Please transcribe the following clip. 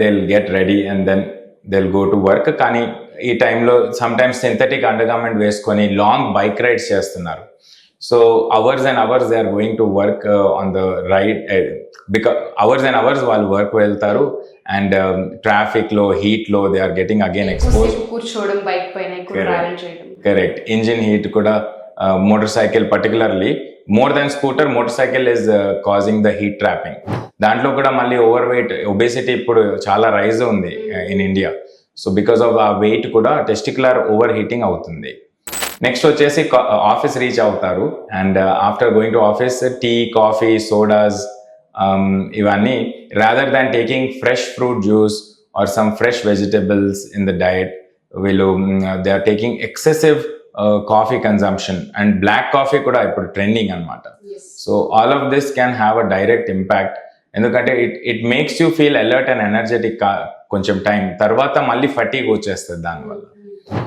They will get ready and then they will go to work కానీ ఈ టైంలో sometimes synthetic undergarment వేసుకొని long bike rides చేస్తున్నారు. So hours and hours they are going to work on the ride because hours and hours వాళ్ళు work వెళ్తారు and ట్రాఫిక్లో హీట్లో they are getting again expose కూర్చోవడం bike పైన correct engine heat కూడా motorcycle particularly more than scooter motorcycle is causing the heat trapping దాంట్లో కూడా మళ్ళీ over weight obesity ఇప్పుడు చాలా రైజ్ ఉంది in India so because of ఆ వెయిట్ కూడా టెస్టికులర్ ఓవర్ హీటింగ్ అవుతుంది. నెక్స్ట్ వచ్చేసి ఆఫీస్ రీచ్ అవుతారు. And after going to office tea coffee sodas ఇవన్నీ rather than taking fresh fruit juice or some fresh vegetables in the diet వీళ్ళు they are taking excessive coffee consumption and black coffee కూడా ఇప్పుడు trending అనమాట so all of this can have a direct impact ఎందుకంటే it it makes you feel alert and energetic కొంచెం time తర్వాత మళ్ళీ fatigue వచ్చేస్తుంది దానివల్ల.